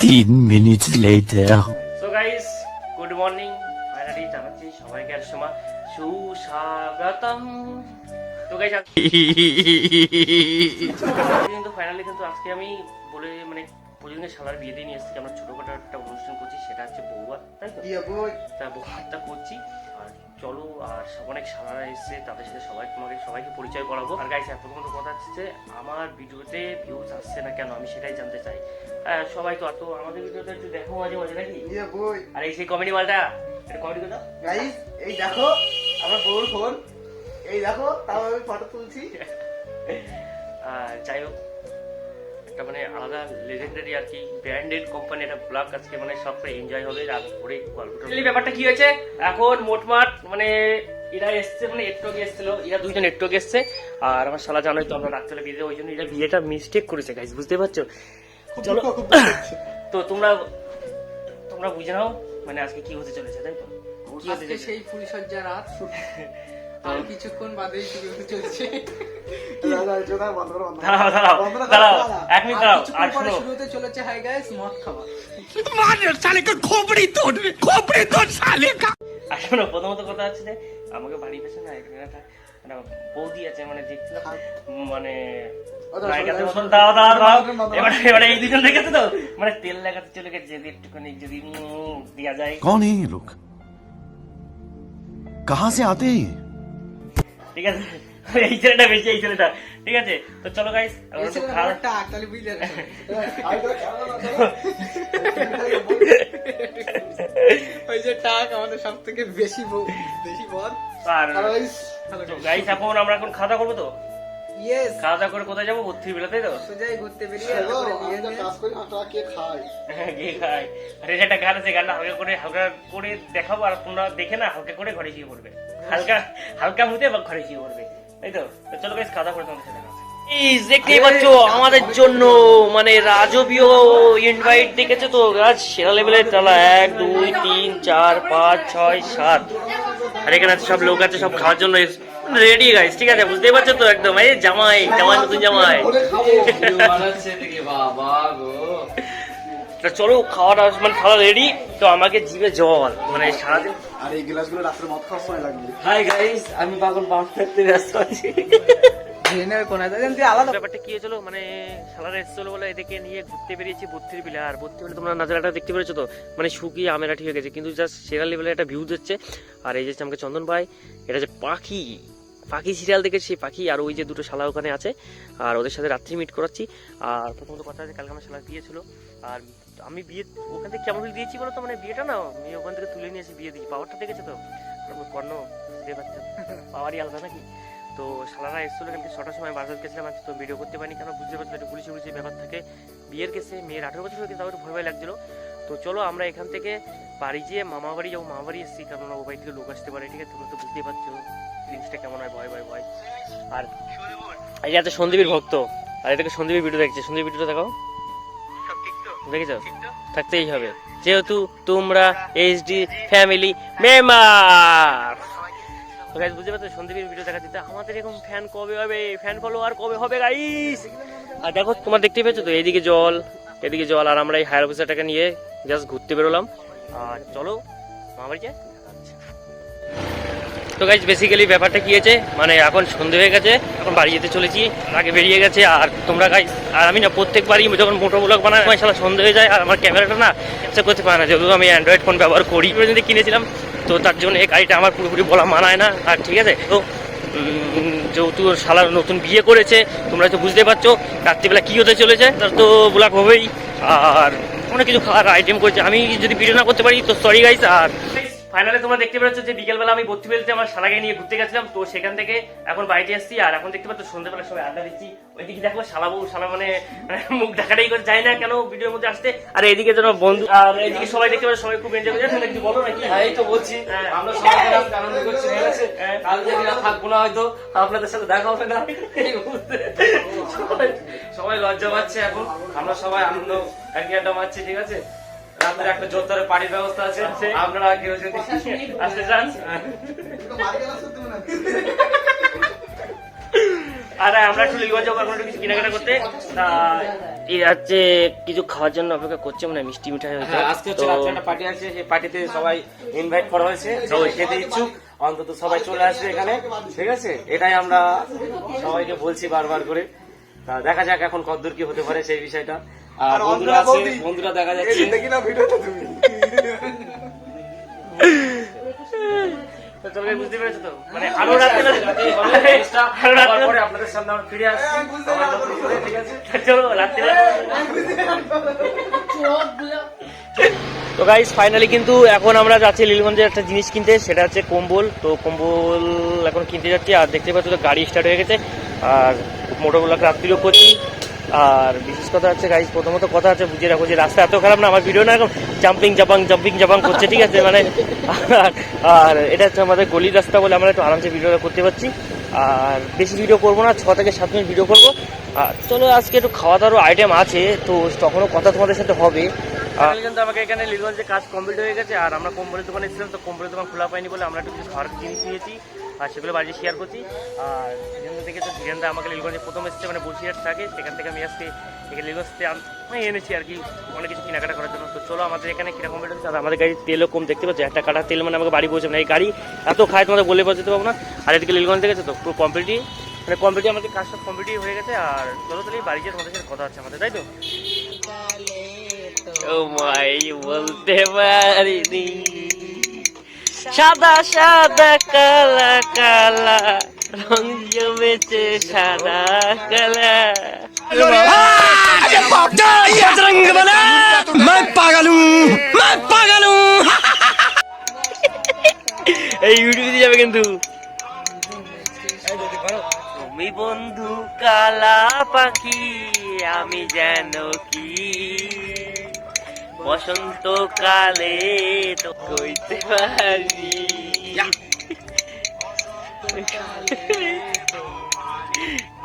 15 minutes later. So guys good morning finally জানাচ্ছি সবাইকে আর সময় সুস্বাগতম। তো গাইস কিন্তু ফাইনালি কিন্তু আজকে আমি বলে মানে প্রতিদিনের শালার বিয়ে দিয়ে নিয়ে এসেছি আমরা ছোটখাটো একটা অনুষ্ঠান করছি সেটা হচ্ছে বউয়া তাই তো তা করছি। চলো আর অনেক শালারা এসছে তাদের সাথে সবাই তোমাকে সবাইকে পরিচয় করাবো। আর গাইস প্রথমত কথা হচ্ছে আমার ভিডিওতে ভিউজ আসছে না কেন? আমি সেটাই জানতে চাই। আহ, সবাই তো তো আমাদের ভিডিওতে একটু দেখো মাঝে মাঝে নাকি? ইয়ে আর এই সেই কমেডি মালটা এটা কমেডি কথা গাইস এই দেখো আমার বউর ফোন এই দেখো তাও আমি ফটো তুলছি। আর যাই হোক একটা মানে আলাদা লেজেন্ডারি আর কি ব্র্যান্ডেড কোম্পানি একটা ব্লগ আজকে মানে সবটা এনজয় হবে রাত ভরে গল্পটা ব্যাপারটা কি হয়েছে? এখন মোটমাট মানে এরা এসছে মানে একটু আগে এসেছিল এরা দুইজন একটু আগে এসছে। আর আমার শালা জানোই তো আমরা রাত্রে বিয়ে ওই জন্য এরা বিয়েটা মিস্টেক করেছে গাইজ বুঝতে পারছ? চলো। তো তোমরা তোমরা বুঝে নাও মানে আজকে কি হতে চলেছে তাই তো? কি হতে সেই ফুলসজ্জা রাত আর কিছুক্ষণ বাদেই শুরু হতে চলছে। প্রথমত কথা হচ্ছে আমাকে বাড়ির পেছনে মানে বৌদি আছে মানে মানে মানে তেল লাগাতে চলে গেছে যদি একটুখানি যদি দেওয়া যায়। কন লোক? কাহা সে আতে? ঠিক আছে? এই ছেলেটা বেশি এই ছেলেটা। ঠিক আছে? তো চলো গাইস বড় তাহলে বুঝলে। ওই যে টাক আমাদের সব থেকে বেশি বেশি বল আর গাইস এখন আমরা এখন খাতা করব তো? ইয়েস খাওয়া দাওয়া করে কোথায় যাব? বেলা তাই তো? সোজাই ঘুরতে বেরিয়ে কাজ করি, আমরা কে খাই? হ্যাঁ, খাই আরে সেটা গান আছে গানটা হালকা করে হালকা করে দেখাবো আর তোমরা দেখে না হালকা করে ঘরে গিয়ে পড়বে। হালকা হালকা মুদে বা ঘরে গিয়ে পড়বে তাই তো? চলো বেশ খাওয়া দাওয়া করে তোমাদের সাথে দেখতেই পাচ্ছ আমাদের জন্য মানে রাজবীয় ইনভাইট দেখেছ তো? আজ সেরা লেভেলের তালা এক দুই তিন চার পাঁচ ছয় সাত। আর এখানে সব লোক আছে সব খাওয়ার জন্য রেডি গাইস ঠিক আছে বুঝতেই পারছ তো একদম? এই জামাই জামাই নতুন জামাই। তা চলো খাওয়াটা মানে খাওয়া রেডি তো আমাকে জিভে জল মানে সারাদিন আর এই গ্লাসগুলো রাত্রে মদ খাওয়ার সময় লাগবে। হাই গাইস আমি পাগল ব্যস্ত আছি। তুই আলাদা ব্যাপারটা কি হয়েছিল? মানে সালারা এসেছিল বলে এদিকে নিয়ে ঘুরতে বেরিয়েছি বত্রির বিলে আর বত্রির বিলে তোমরা নাজারাটা দেখতে পেরেছ তো? মানে শুকিয়ে আমেরাটি হয়ে গেছে। কিন্তু জাস্ট সেরা লেভেলে একটা ভিউ দিচ্ছে আর এই যে আমাকে চন্দন ভাই এটা যে পাখি। পাখি সিরিয়াল দেখে সেই পাখি আর ওই যে দুটো শালা ওখানে আছে, আর ওদের সাথে রাত্রি মিট করাচ্ছি। আর প্রথমত কথা আছে কালকে আমার শালা বিয়ে ছিল। আর আমি বিয়ে, ওখান থেকে কেমন দিয়েছি বলো তো মানে বিয়েটা না, মেয়ে ওখান থেকে তুলে নিয়ে বিয়ে দিয়েছি পাওয়ারটা দেখেছ তো? কর্ণ পারছ পাওয়ারই আলাদা নাকি? তো শালারা এসেছিল কালকে ছটার সময় বাজার গেছিলাম আজকে তো ভিডিও করতে পারিনি। কেন? বুঝতে পারছিল একটু পুলিশে পুলিশে ব্যাপার থাকে। বিয়ের কেসে মেয়ের আঠেরো বছর হয়ে গেছে ভয় ভয় লাগছিল। তো চলো আমরা এখান থেকে বাড়ি যেয়ে মামা বাড়ি যাব। মামা বাড়ি এসেছি কারণ ও বাড়ি থেকে লোক আসতে পারে, ঠিক আছে? তোমরা তো বুঝতেই পারছ। জিনিসটা কেমন হয় ভয় ভয় ভয়। আর এই যে আছে সন্দীপের ভক্ত আর এটাকে সন্দীপের ভিডিও দেখছে। সন্দীপ ভিডিওটা দেখাও। দেখেছ? থাকতেই হবে। যেহেতু তোমরা এইচডি ফ্যামিলি মেম্বার তো গাইজ বুঝতে পারছ? সন্দীপের ভিডিও দেখা দিতে আমাদের এরকম ফ্যান কবে হবে? ফ্যান ফলোয়ার কবে হবে গাইস আর দেখো তোমার দেখতে পেয়েছ তো এদিকে জল এদিকে জল আর আমরা এই হায়ার অফিসারটাকে নিয়ে জাস্ট ঘুরতে বেরোলাম। আর চলো মামার যা তো গাইজ বেসিক্যালি ব্যাপারটা কি হয়েছে? মানে এখন সন্ধে হয়ে গেছে, এখন বাড়ি যেতে চলেছি, আগে বেরিয়ে গেছে, আর তোমরা গাইজ আর আমি না প্রত্যেকবারই যখন মোটো ব্লগ বানাই, আমার সালা সন্ধে হয়ে যায়, আর আমার ক্যামেরাটা না সে করতে পারে না, যেহেতু আমি অ্যান্ড্রয়েড ফোন ব্যবহার করি। যদি কিনেছিলাম, তো তার জন্য এই গাড়িটা আমার পুরোপুরি বলা মানায় না। আর ঠিক আছে, তো যেহেতু শালা নতুন বিয়ে করেছে, তোমরা তো বুঝতে পারছ, রাত্রিবেলা কী হতে চলেছে, তার তো ব্লগ হবেই। আর অনেক কিছু খাওয়ার আইটেম করেছে। আমি যদি ভিডিও না করতে পারি, তো সরি গাইস আর ফাইনালি তোমরা দেখতে পাচ্ছ যে বিকেলবেলা আমি বত্রি বেলতে আমার শালাকে নিয়ে ঘুরতে গেছিলাম। তো সেখান থেকে এখন বাড়িতে এসেছি আর এখন দেখতে পাচ্ছ সন্ধ্যেবেলা সবাই আড্ডা দিচ্ছি। ওইদিকে দেখো শালা বউ শালা মানে মানে মুখ ঢাকাটাই করে যায় না কেন ভিডিওর মধ্যে আসতে। আর এদিকে যেন বন্ধু আর এদিকে সবাই দেখতে পাচ্ছ সবাই খুব এনজয় করছে। কিছু বলো নাকি? এই তো বলছি। হ্যাঁ। আমরা সবাই আনন্দ করছি ঠিক আছে? হ্যাঁ। কাল থেকে আর থাকব না হয়তো আপনাদের সাথে দেখা হবে না। সবাই- সবাই লজ্জা পাচ্ছে এখন। আমরা সবাই আনন্দ একই আড্ডা মারছি ঠিক আছে? রাত্রে একটা জোরদারের পার্টির ব্যবস্থা আছে। আপনারা কেউ যদি আসতে চান। আর আমরা একটু কিছু কেনাকাটা করতে। তা কিছু খাওয়ার জন্য অপেক্ষা করছে মানে মিষ্টি মিঠাই হয়তো। হ্যাঁ, আজকে হচ্ছে রাত্রে একটা পার্টি আছে সেই পার্টিতে সবাই ইনভাইট করা হয়েছে সবাই খেতে ইচ্ছুক অন্তত সবাই চলে আসবে এখানে ঠিক আছে? এটাই আমরা সবাইকে বলছি বারবার করে। তা দেখা যাক এখন কতদূর কি হতে পারে সেই বিষয়টা। আর বন্ধুরা আছে বন্ধুরা দেখা যাচ্ছে। দেখি না ভিডিওটা তুমি। তো বুঝতে পেরেছ তো? মানে আরও রাত্রে রাতেই হবে জিনিসটা। আরও রাত্রে আপনাদের সামনে আমরা ফিরে আসছি আবার নতুন করে, ঠিক আছে চলো রাত্রে তো গাইস ফাইনালি কিন্তু এখন আমরা যাচ্ছি লীলগঞ্জে একটা জিনিস কিনতে সেটা হচ্ছে কম্বল। তো কম্বল এখন কিনতে যাচ্ছি আর দেখতে পাচ্ছ তো গাড়ি স্টার্ট হয়ে গেছে আর মোটরগুলোকে রাত্রিও করছি। আর বিশেষ কথা হচ্ছে গাইস প্রথমত কথা হচ্ছে বুঝে রাখো যে রাস্তা এত খারাপ না, আমার ভিডিও না এখন জাম্পিং জাপাং জাম্পিং জাপাং করছে, ঠিক আছে? মানে আর- এটা হচ্ছে আমাদের গলির রাস্তা বলে আমরা একটু আরামসে ভিডিওটা করতে পারছি। আর বেশি ভিডিও করব না, ছ থেকে সাত মিনিট ভিডিও করব। আর চলো, আজকে একটু খাওয়া দাওয়ার আইটেম আছে, তো তখনও কথা তোমাদের সাথে হবে। কিন্তু আমাকে এখানে লীলগঞ্জে কাজ কমপ্লিট হয়ে গেছে, আর আমরা কম্বলের দোকানে এসেছিলাম, তো কম্বলের দোকান খোলা পাইনি বলে আমরা একটু কিছু খাওয়ার জিনিস নিয়েছি। আর সেগুলো বাড়িতে শেয়ার করছি। আর ধীরেন্দ্র থেকে তো ধীরেন্দ্র আমাকে লীলগঞ্জে প্রথম এসেছে মানে বসিরহাট থাকে সেখান থেকে আমি আজকে এখানে লীলগঞ্জ থেকে আমি এনেছি আর কি অনেক কিছু কেনাকাটা করার জন্য। তো চলো আমাদের এখানে কীরকম হচ্ছে আর আমাদের গাড়ির তেলও কম দেখতে পাচ্ছি? একটা কাটা তেল মানে আমাকে বাড়ি পৌঁছাবে না। এই গাড়ি এত খায় তোমাদের বলে বোঝাতে পারব না। আর এদিকে লীলগঞ্জ থেকে তো পুরো কমপ্লিটই মানে কমপ্লিটই আমাদের কাজ সব কমপ্লিটই হয়ে গেছে। আর চলো তাহলে বাড়ি গিয়ে তোমাদের সাথে কথা হচ্ছে আমাদের তাই তো ও মাই বলতে পারিনি। সাদা সাদা কালা কালা। রং জমেছে সাদা কালা। এই ইউটিউবে যাবে কিন্তু। তুমি বন্ধু কালা পাখি আমি যেন কি বসন্ত কালে তো কইতে পারি।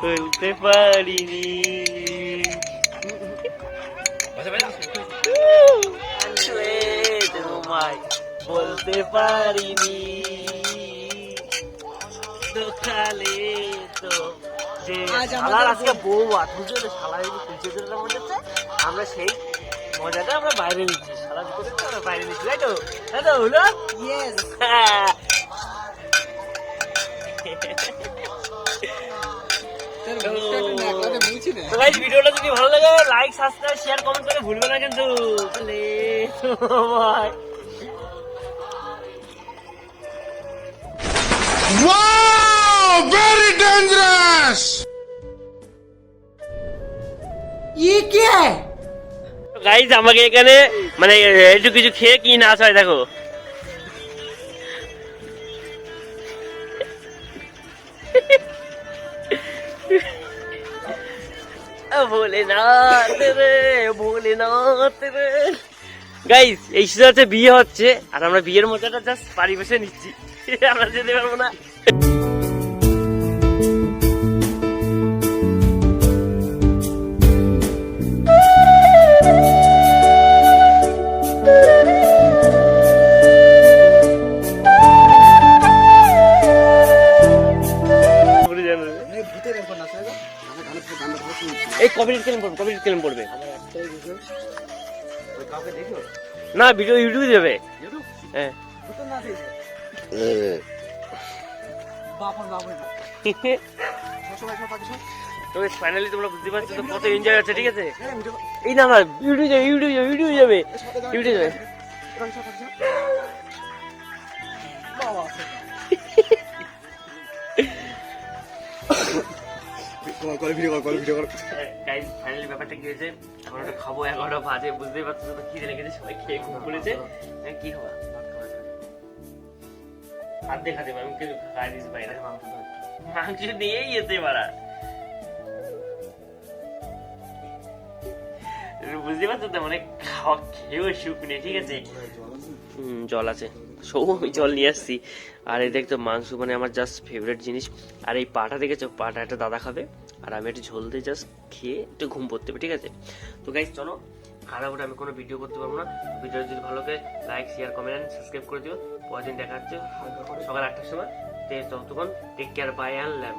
বলতে পারিনি তোমায় বলতে পারিনি তো কালে তো যে শালার আজকে বউ আর বুঝে তো শালা যদি মনে হচ্ছে আমরা সেই মজাটা আমরা বাইরে নিচ্ছি শালা ভিতরে তো আমরা বাইরে নিচ্ছি তাই তো তাই তো হলো। তো গাইস ভিডিওটা যদি ভালো লাগে লাইক সাবস্ক্রাইব শেয়ার কমেন্ট করে ভুলবে না কিন্তু তাহলে ভাই Wow! Very dangerous! গাইজ আমাকে এখানে মানে একটু কিছু খেয়ে কি নাচ হয় দেখো। রে রে। গাইজ এই সিজনে বিয়ে হচ্ছে আর আমরা বিয়ের মজাটা জাস্ট বসে নিচ্ছি। আমরা যেতে পারব না। এই কপিরাইট ক্লেম পড়বে কপিরাইট ক্লেম পড়বে। না ভিডিও ইউটিউবে যাবে হ্যাঁ। তো ফাইনালি তোমরা বুঝতে পারছ তো কত এনজয় হচ্ছে ঠিক আছে? এই না না ইউটিউব যাবে ইউটিউব যাবে ইউটিউব যাবে ইউটিউব যাবে ফাইনালি ব্যাপারটা কি হয়েছে? বুঝতেই পারছ খেয়ে বুঝতে পারছ তো মানে খাওয়া খেয়েও সুখ নেই ঠিক আছে? হুম, জল আছে। সব জল নিয়ে আসছি। আর এই দেখতো মাংস মানে আমার জাস্ট ফেভারিট জিনিস। আর এই পাটা দেখেছ? পাটা একটা দাদা খাবে। আর আমি একটু ঝোল দিয়ে জাস্ট খেয়ে একটু ঘুম পড়তে হবে, ঠিক আছে? তো গাইজ চলো খারাপ ওটা আমি কোনো ভিডিও করতে পারব না। ভিডিও যদি ভালো লাগে লাইক শেয়ার কমেন্ট সাবস্ক্রাইব করে দিও। পরের দিন দেখা হচ্ছে সকাল আটটার সময়। ততক্ষণ take care bye and love